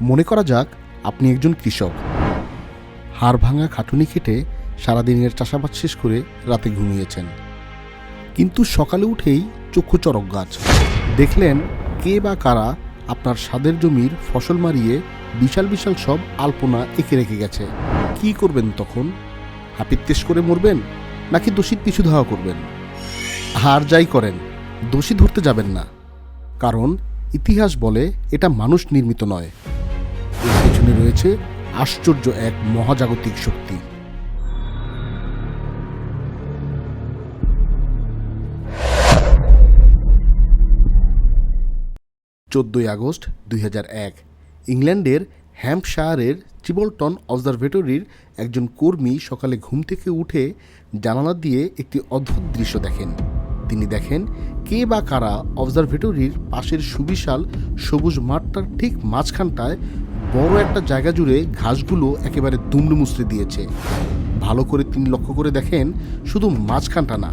মনে করা যাক, আপনি একজন কৃষক। হাড় ভাঙা খাটুনি খেটে সারাদিনের চাষাবাদ শেষ করে রাতে ঘুমিয়েছেন। কিন্তু সকালে উঠেই চক্ষু চরক গাছ। দেখলেন কে বা কারা আপনার স্বাদের জমির ফসল মারিয়ে বিশাল বিশাল সব আলপনা এঁকে রেখে গেছে। কি করবেন তখন? হাপিত্তেশ করে মরবেন, নাকি দোষীর পিছু ধাওয়া করবেন? হার যাই করেন, দোষী ধরতে যাবেন না। কারণ ইতিহাস বলে এটা মানুষ নির্মিত নয়। পেছনে রয়েছে আশ্চর্য এক মহাজাগতিক শক্তি। চোদ্দই আগস্ট দুই হাজার এক, ইংল্যান্ডের হ্যাম্পশায়ারের চিবলটন অবজারভেটরির একজন কর্মী সকালে ঘুম থেকে উঠে জানালা দিয়ে একটি অদ্ভুত দৃশ্য দেখেন। তিনি দেখেন কে বা কারা অবজারভেটরির পাশের সুবিশাল সবুজ মাঠটার ঠিক মাঝখানটায় বড় একটা জায়গা জুড়ে ঘাসগুলো একেবারে দুমড়ে মুচড়ে দিয়েছে। ভালো করে তিনি লক্ষ্য করে দেখেন, শুধু মাঝখানটা না,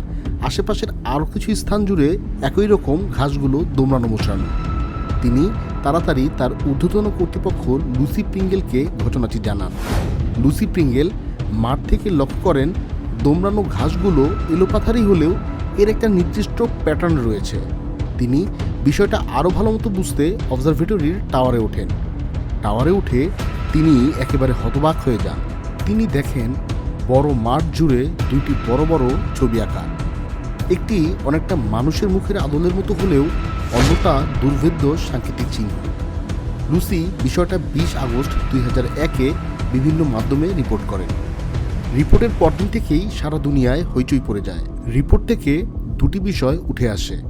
আশেপাশের আরও কিছু স্থান জুড়ে একই রকম ঘাসগুলো দোমড়ানো মোচড়ানো তিনি তাড়াতাড়ি তার ঊর্ধ্বতন কর্তৃপক্ষ লুসি প্রিঙ্গেলকে ঘটনাটি জানান। লুসি প্রিঙ্গেল মাঠ থেকে লক্ষ্য করেন, দোমড়ানো ঘাসগুলো এলোপাথারি হলেও এর একটা নির্দিষ্ট প্যাটার্ন রয়েছে। তিনি বিষয়টা আরও ভালো মতো বুঝতে অবজারভেটরির টাওয়ারে ওঠেন। টাওয়ারে উঠে তিনি একেবারে হতবাক হয়ে যান। তিনি দেখেন বড় মাঠ জুড়ে দুইটি বড় বড় ছবি আঁকা। একটি অনেকটা মানুষের মুখের আদলের মতো হলেও অন্যটা দুর্ভেদ্য সাংকেতিক চিহ্ন। লুসি বিষয়টা বিশ আগস্ট দুই হাজার একে বিভিন্ন মাধ্যমে রিপোর্ট করেন। রিপোর্টের পরদিন থেকেই সারা দুনিয়ায় হইচই পড়ে যায়। রিপোর্ট থেকে দুটি বিষয় উঠে আসে।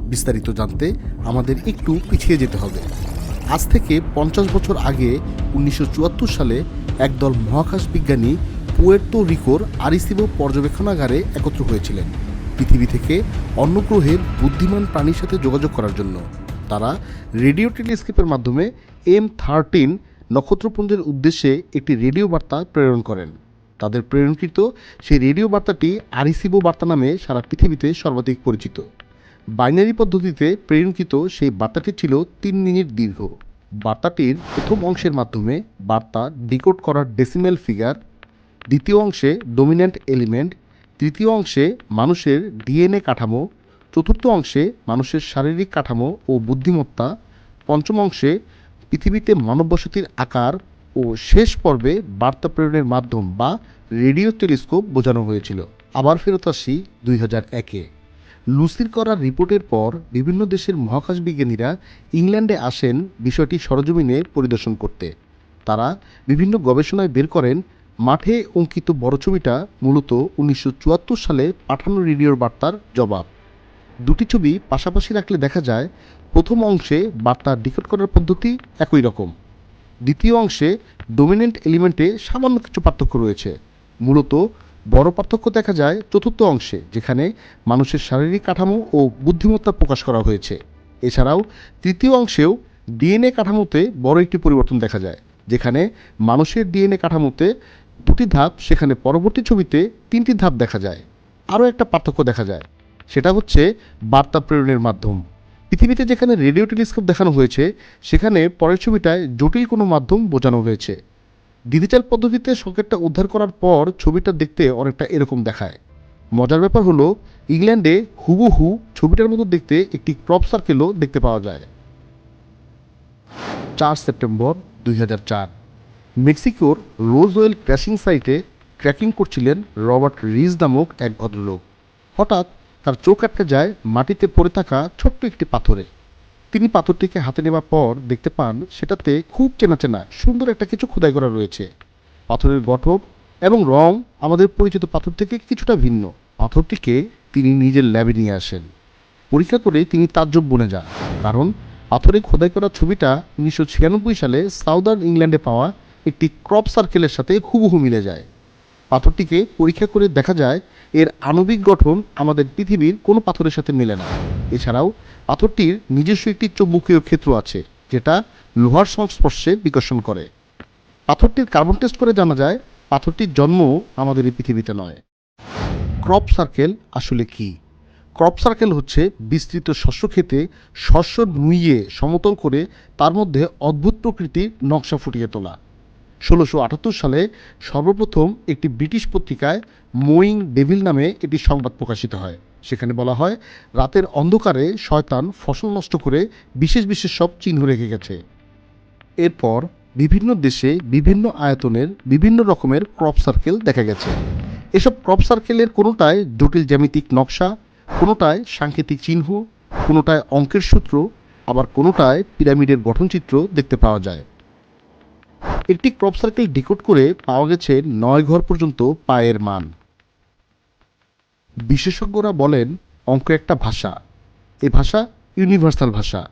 বিস্তারিত জানতে আমাদের একটু পিছিয়ে যেতে হবে। আজ থেকে পঞ্চাশ বছর আগে উনিশশো চুয়াত্তর সালে একদল মহাকাশ বিজ্ঞানী পুয়ের্তো রিকোর আরিসিবো পর্যবেক্ষণাগারে একত্র হয়েছিলেন। পৃথিবী থেকে অন্য গ্রহের বুদ্ধিমান প্রাণীর সাথে যোগাযোগ করার জন্য। তারা রেডিও টেলিস্কোপের মাধ্যমে এম থার্টিন নক্ষত্রপুঞ্জের উদ্দেশ্যে একটি রেডিও বার্তা প্রেরণ করেন। তাদের প্রেরণকৃত সেই রেডিও বার্তাটি আরিসিবো বার্তা নামে সারা পৃথিবীতে সর্বাধিক পরিচিত। বাইনারি পদ্ধতিতে প্রেরণকৃত সেই বার্তাটি ছিল তিন মিনিট দীর্ঘ। বার্তাটির প্রথম অংশের মাধ্যমে বার্তা ডিকোড করার ডেসিমেল ফিগার, দ্বিতীয় অংশে ডোমিন্যান্ট এলিমেন্ট, তৃতীয় অংশে মানুষের ডিএনএ কাঠামো, চতুর্থ অংশে মানুষের শারীরিক কাঠামো ও বুদ্ধিমত্তা, পঞ্চম অংশে পৃথিবীতে মানব বসতির আকার ও শেষ পর্বে বার্তা প্রেরণের মাধ্যম বা রেডিও টেলিস্কোপ বোঝানো হয়েছিল। আবার ফেরত আসি দুই হাজার একে। লুসির করা রিপোর্টের পর বিভিন্ন দেশের মহাকাশ বিজ্ঞানীরা ইংল্যান্ডে আসেন বিষয়টি সরজমিনে পরিদর্শন করতে। তারা বিভিন্ন গবেষণায় বের করেন, মাঠে অঙ্কিত বড় ছবিটা মূলত উনিশশো চুয়াত্তর সালে পাঠানো রেডিওর বার্তার জবাব। দুটি ছবি পাশাপাশি রাখলে দেখা যায়, প্রথম অংশে বার্তা ডিকোড করার পদ্ধতি একই রকম। দ্বিতীয় অংশে ডোমিনেন্ট এলিমেন্টে সামান্য কিছু পার্থক্য রয়েছে। মূলত বড় পার্থক্য দেখা যায় চতুর্থ অংশে, যেখানে মানুষের শারীরিক কাঠামো ও বুদ্ধিমত্তা প্রকাশ করা হয়েছে। এছাড়াও তৃতীয় অংশেও ডিএনএ কাঠামোতে বড় একটি পরিবর্তন দেখা যায়, যেখানে মানুষের ডিএনএ কাঠামোতে দুটি ধাপ, সেখানে পরবর্তী ছবিতে তিনটি ধাপ দেখা যায়। আরও একটা পার্থক্য দেখা যায়, সেটা হচ্ছে বার্তা প্রেরণের মাধ্যম। পৃথিবীতে যেখানে রেডিও টেলিস্কোপ দেখানো হয়েছে, সেখানে পরের ছবিটায় জটিল কোনো মাধ্যম বোঝানো হয়েছে। ডিজিটাল পদ্ধতিতে সকেটটা উদ্ধার করার পর ছবিটা দেখতে অনেকটা এরকম দেখায়। মজার ব্যাপার হলো, ইংল্যান্ডে হুবহু ছবিটার মতো দেখতে একটি ক্রপ সার্কেলও দেখতে পাওয়া যায়। চার সেপ্টেম্বর দুই হাজার চার, মেক্সিকোর রোজওয়েল ক্র্যাশিং সাইটে ট্র্যাকিং করছিলেন রবার্ট রিজ নামক এক ভদ্রলোক। হঠাৎ তার চোখ আটকে যায় মাটিতে পড়ে থাকা ছোট্ট একটি পাথরে। তিনি পাথরটিকে হাতে নেওয়ার পর দেখতে পান সেটাতে খুব চেনা চেনা সুন্দর একটা কিছু খোদাই করা রয়েছে। পাথরের গঠন এবং রং আমাদের পরিচিত পাথর থেকে কিছুটা ভিন্ন। পাথরটিকে তিনি নিজের ল্যাবে নিয়ে আসেন। পরীক্ষা করে তিনি তাজ্জব বনে যান, কারণ পাথরে খোদাই করা ছবিটা উনিশশো ছিয়ানব্বই সালে সাউদার্ন ইংল্যান্ডে পাওয়া একটি ক্রপ সার্কেলের সাথে হুবহু মিলে যায়। পাথরটিকে পরীক্ষা করে দেখা যায়, এর আণবিক গঠন আমাদের পৃথিবীর কোনো পাথরের সাথে মেলে না। এছাড়াও পাথরটির নিজস্ব একটি চৌম্বকীয় ক্ষেত্র আছে, যেটা লোহার সংস্পর্শে বিকর্ষণ করে। পাথরটির কার্বন টেস্ট করে জানা যায়, পাথরটির জন্ম আমাদের এই পৃথিবীতে নয়। ক্রপ সার্কেল আসলে কি? ক্রপ সার্কেল হচ্ছে বিস্তৃত শস্য ক্ষেতে শস্য নুইয়ে সমতল করে তার মধ্যে অদ্ভুত প্রকৃতির নকশা ফুটিয়ে তোলা। ষোলোশো আটাত্তর সালে সর্বপ্রথম একটি ব্রিটিশ পত্রিকায় মোয়িং ডেভিল নামে একটি সংবাদ প্রকাশিত হয়। সেখানে বলা হয়, রাতের অন্ধকারে শয়তান ফসল নষ্ট করে বিশেষ বিশেষ সব চিহ্ন রেখে গেছে। এরপর বিভিন্ন দেশে বিভিন্ন আয়তনের বিভিন্ন রকমের ক্রপ সার্কেল দেখা গেছে। এসব ক্রপ সার্কেলের কোনোটায় জটিল জ্যামিতিক নকশা, কোনোটায় সাংকেতিক চিহ্ন, কোনোটায় অঙ্কের সূত্র, আবার কোনোটায় পিরামিডের গঠনচিত্র দেখতে পাওয়া যায়। একটি ক্রপ সার্কেল ডিকোড করে পাওয়া গেছে নয় ঘর পর্যন্ত পায়ের মান। বিশেষজ্ঞরা বলেন, অঙ্ক একটা ভাষা। এ ভাষা ইউনিভার্সাল ভাষা।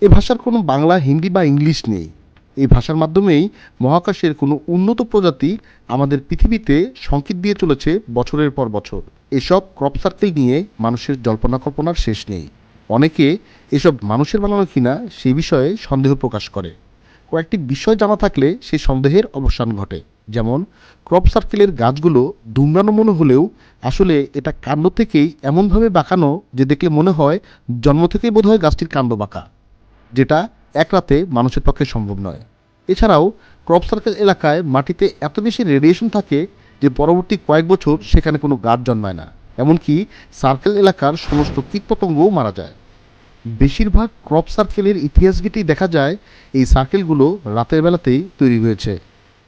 এ ভাষার কোনো বাংলা, হিন্দি বা ইংলিশ নেই। এই ভাষার মাধ্যমেই মহাকাশের কোনো উন্নত প্রজাতি আমাদের পৃথিবীতে সংকেত দিয়ে চলেছে বছরের পর বছর। এসব ক্রপ সার্কেল নিয়ে মানুষের জল্পনা কল্পনার শেষ নেই। অনেকে এসব মানুষের বানানো কিনা সে বিষয়ে সন্দেহ প্রকাশ করে। কয়েকটি বিষয় জানা থাকলে সেই সন্দেহের অবসান ঘটে। যেমন ক্রপ সার্কেলের গাছগুলো দুমড়ানো মনে হলেও আসলে এটা কাণ্ড থেকেই এমনভাবে বাঁকানো যে দেখলে মনে হয় জন্ম থেকেই বোধহয় গাছটির কাণ্ড বাঁকা, যেটা এক রাতে মানুষের পক্ষে সম্ভব নয়। এছাড়াও ক্রপ সার্কেল এলাকায় মাটিতে এত বেশি রেডিয়েশন থাকে যে পরবর্তী কয়েক বছর সেখানে কোনো গাছ জন্মায় না। এমনকি সার্কেল এলাকার সমস্ত কীটপতঙ্গও মারা যায়। বেশিরভাগ ক্রপ সার্কেলের ইতিহাস ঘেঁটেই দেখা যায় এই সার্কেলগুলো রাতের বেলাতেই তৈরি হয়েছে।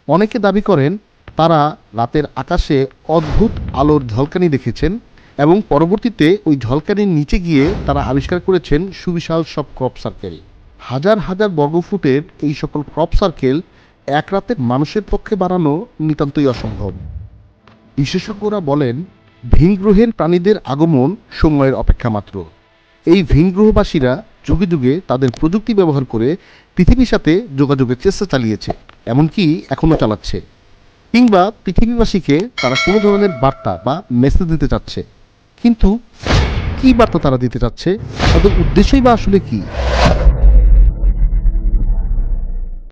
অনেকে দাবি করেন তারা রাতের আকাশে অদ্ভুত আলোর ঝলকানি দেখেছেন এবং পরবর্তীতে ওই ঝলকানির নিচে গিয়ে তারা আবিষ্কার করেছেন সুবিশাল সব ক্রপ সার্কেল। হাজার হাজার বর্গফুটের এই সকল ক্রপ সার্কেল এক রাতে মানুষের পক্ষে বাড়ানো নিতান্তই অসম্ভব। বিশেষজ্ঞরা বলেন, ভিনগ্রহের প্রাণীদের আগমন সময়ের অপেক্ষা মাত্র। এই ভিনগ্রহবাসীরা যুগে যুগে তাদের প্রযুক্তি ব্যবহার করে পৃথিবীর সাথে যোগাযোগের চেষ্টা চালিয়েছে। এমনকি এখনও চালাচ্ছে। কিংবা পৃথিবীবাসীকে তারা কোনো ধরনের বার্তা বা মেসেজ দিতে চাচ্ছে। কিন্তু কি বার্তা তারা দিতে চাচ্ছে? তাদের উদ্দেশ্যই বা আসলে কী?